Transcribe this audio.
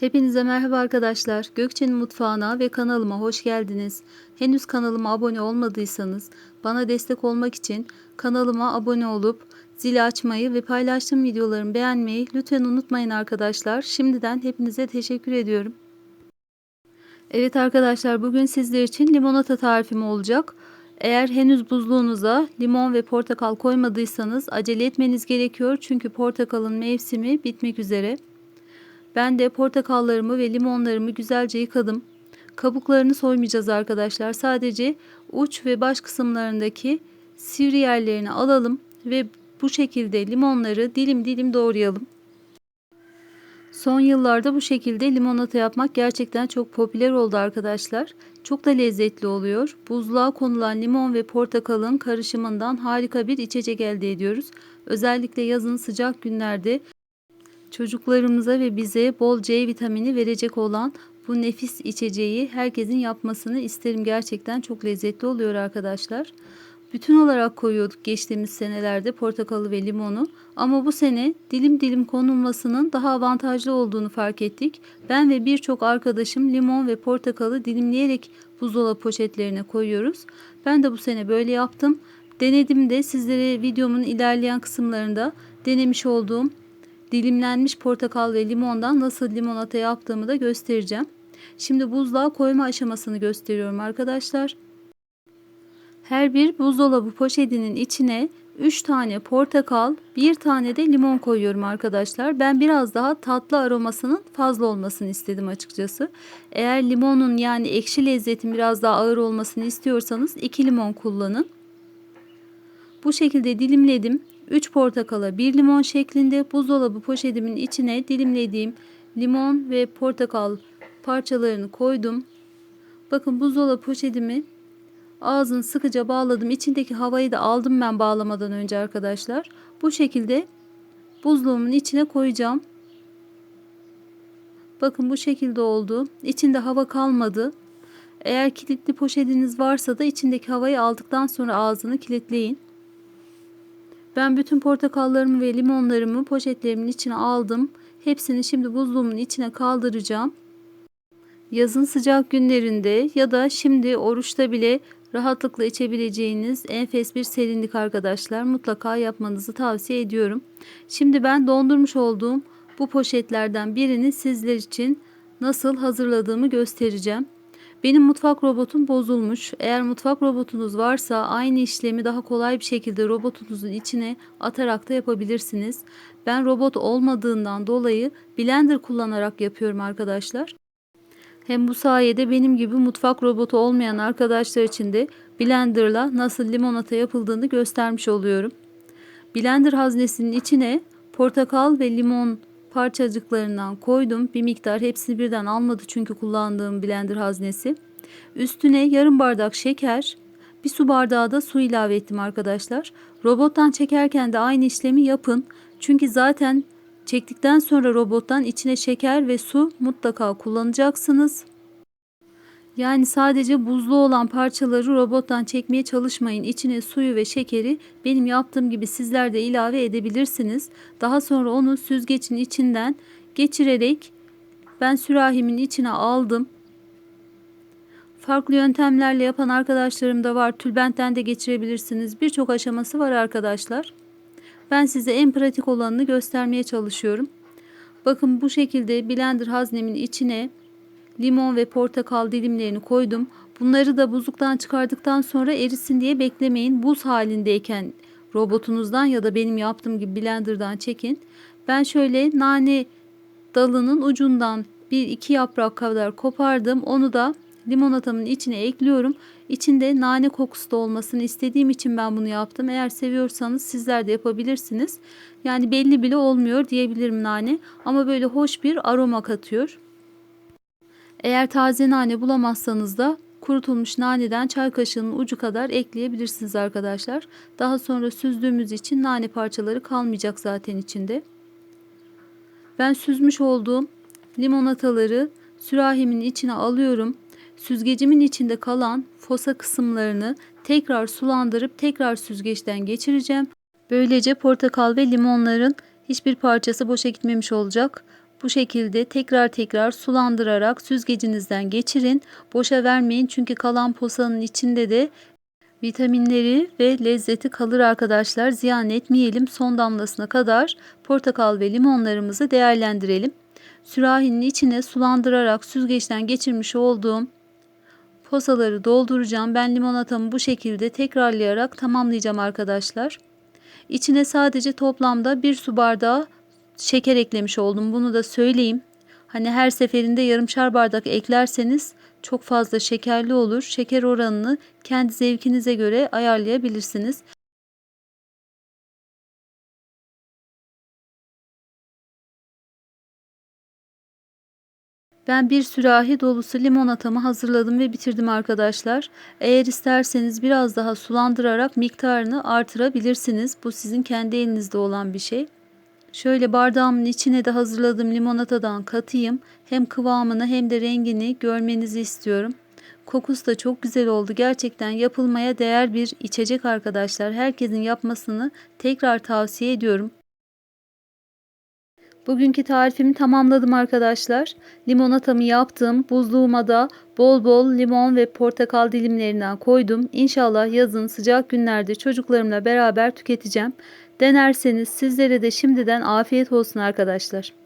Hepinize merhaba arkadaşlar. Gökçe'nin mutfağına ve kanalıma hoş geldiniz. Henüz kanalıma abone olmadıysanız bana destek olmak için kanalıma abone olup zili açmayı ve paylaştığım videolarımı beğenmeyi lütfen unutmayın arkadaşlar. Şimdiden hepinize teşekkür ediyorum. Evet arkadaşlar bugün sizler için limonata tarifim olacak. Eğer henüz buzluğunuza limon ve portakal koymadıysanız acele etmeniz gerekiyor. Çünkü portakalın mevsimi bitmek üzere. Ben de portakallarımı ve limonlarımı güzelce yıkadım. Kabuklarını soymayacağız arkadaşlar. Sadece uç ve baş kısımlarındaki sivri yerlerini alalım ve bu şekilde limonları dilim dilim doğrayalım. Son yıllarda bu şekilde limonata yapmak gerçekten çok popüler oldu arkadaşlar. Çok da lezzetli oluyor. Buzluğa konulan limon ve portakalın karışımından harika bir içecek elde ediyoruz. Özellikle yazın sıcak günlerde çocuklarımıza ve bize bol C vitamini verecek olan bu nefis içeceği herkesin yapmasını isterim. Gerçekten çok lezzetli oluyor arkadaşlar. Bütün olarak koyuyorduk geçtiğimiz senelerde portakalı ve limonu ama bu sene dilim dilim konulmasının daha avantajlı olduğunu fark ettik. Ben ve birçok arkadaşım limon ve portakalı dilimleyerek buzdolabı poşetlerine koyuyoruz. Ben de bu sene böyle yaptım. Denedim de sizlere videomun ilerleyen kısımlarında denemiş olduğum dilimlenmiş portakal ve limondan nasıl limonata yaptığımı da göstereceğim. Şimdi buzluğa koyma aşamasını gösteriyorum arkadaşlar. Her bir buzdolabı poşetinin içine 3 tane portakal, 1 tane de limon koyuyorum arkadaşlar. Ben biraz daha tatlı aromasının fazla olmasını istedim açıkçası. Eğer limonun yani ekşi lezzetin biraz daha ağır olmasını istiyorsanız 2 limon kullanın. Bu şekilde dilimledim. 3 portakala 1 limon şeklinde buzdolabı poşetimin içine dilimlediğim limon ve portakal parçalarını koydum. Bakın buzdolabı poşetimi ağzını sıkıca bağladım. İçindeki havayı da aldım ben bağlamadan önce arkadaşlar. Bu şekilde buzluğumun içine koyacağım. Bakın bu şekilde oldu. İçinde hava kalmadı. Eğer kilitli poşetiniz varsa da içindeki havayı aldıktan sonra ağzını kilitleyin. Ben bütün portakallarımı ve limonlarımı poşetlerimin içine aldım. Hepsini şimdi buzluğumun içine kaldıracağım. Yazın sıcak günlerinde ya da şimdi oruçta bile rahatlıkla içebileceğiniz enfes bir serinlik arkadaşlar. Mutlaka yapmanızı tavsiye ediyorum. Şimdi ben dondurmuş olduğum bu poşetlerden birini sizler için nasıl hazırladığımı göstereceğim. Benim mutfak robotum bozulmuş. Eğer mutfak robotunuz varsa aynı işlemi daha kolay bir şekilde robotunuzun içine atarak da yapabilirsiniz. Ben robot olmadığından dolayı blender kullanarak yapıyorum arkadaşlar. Hem bu sayede benim gibi mutfak robotu olmayan arkadaşlar için de blenderla nasıl limonata yapıldığını göstermiş oluyorum. Blender haznesinin içine portakal ve limon parçacıklarından koydum. Bir miktar hepsini birden almadı çünkü kullandığım blender haznesi. Üstüne yarım bardak şeker, bir su bardağı da su ilave ettim arkadaşlar. Robottan çekerken de aynı işlemi yapın. Çünkü zaten çektikten sonra robottan içine şeker ve su mutlaka kullanacaksınız. Yani sadece buzlu olan parçaları robottan çekmeye çalışmayın. İçine suyu ve şekeri benim yaptığım gibi sizler de ilave edebilirsiniz. Daha sonra onu süzgecin içinden geçirerek ben sürahimin içine aldım. Farklı yöntemlerle yapan arkadaşlarım da var. Tülbentten de geçirebilirsiniz. Birçok aşaması var arkadaşlar. Ben size en pratik olanını göstermeye çalışıyorum. Bakın bu şekilde blender haznemin içine limon ve portakal dilimlerini koydum. Bunları da buzluktan çıkardıktan sonra erisin diye beklemeyin. Buz halindeyken robotunuzdan ya da benim yaptığım gibi blenderdan çekin. Ben şöyle nane dalının ucundan bir iki yaprak kadar kopardım. Onu da limonatamın içine ekliyorum. İçinde nane kokusu da olmasını istediğim için ben bunu yaptım. Eğer seviyorsanız sizler de yapabilirsiniz. Yani belli bile olmuyor diyebilirim nane. Ama böyle hoş bir aroma katıyor. Eğer taze nane bulamazsanız da kurutulmuş naneden çay kaşığının ucu kadar ekleyebilirsiniz arkadaşlar. Daha sonra süzdüğümüz için nane parçaları kalmayacak zaten içinde. Ben süzmüş olduğum limonataları sürahimin içine alıyorum. Süzgecimin içinde kalan fosa kısımlarını tekrar sulandırıp tekrar süzgeçten geçireceğim. Böylece portakal ve limonların hiçbir parçası boşa gitmemiş olacak. Bu şekilde tekrar tekrar sulandırarak süzgecinizden geçirin. Boşa vermeyin çünkü kalan posanın içinde de vitaminleri ve lezzeti kalır arkadaşlar. Ziyan etmeyelim. Son damlasına kadar portakal ve limonlarımızı değerlendirelim. Sürahinin içine sulandırarak süzgeçten geçirmiş olduğum posaları dolduracağım. Ben limonatamı bu şekilde tekrarlayarak tamamlayacağım arkadaşlar. İçine sadece toplamda bir su bardağı şeker eklemiş oldum. Bunu da söyleyeyim. Hani her seferinde yarımşar bardak eklerseniz çok fazla şekerli olur. Şeker oranını kendi zevkinize göre ayarlayabilirsiniz. Ben bir sürahi dolusu limonatamı hazırladım ve bitirdim arkadaşlar. Eğer isterseniz biraz daha sulandırarak miktarını artırabilirsiniz. Bu sizin kendi elinizde olan bir şey. Şöyle bardağımın içine de hazırladığım limonatadan katayım. Hem kıvamını hem de rengini görmenizi istiyorum. Kokusu da çok güzel oldu. Gerçekten yapılmaya değer bir içecek arkadaşlar. Herkesin yapmasını tekrar tavsiye ediyorum. Bugünkü tarifimi tamamladım arkadaşlar. Limonatamı yaptım. Buzluğuma da bol bol limon ve portakal dilimlerinden koydum. İnşallah yazın sıcak günlerde çocuklarımla beraber tüketeceğim. Denerseniz sizlere de şimdiden afiyet olsun arkadaşlar.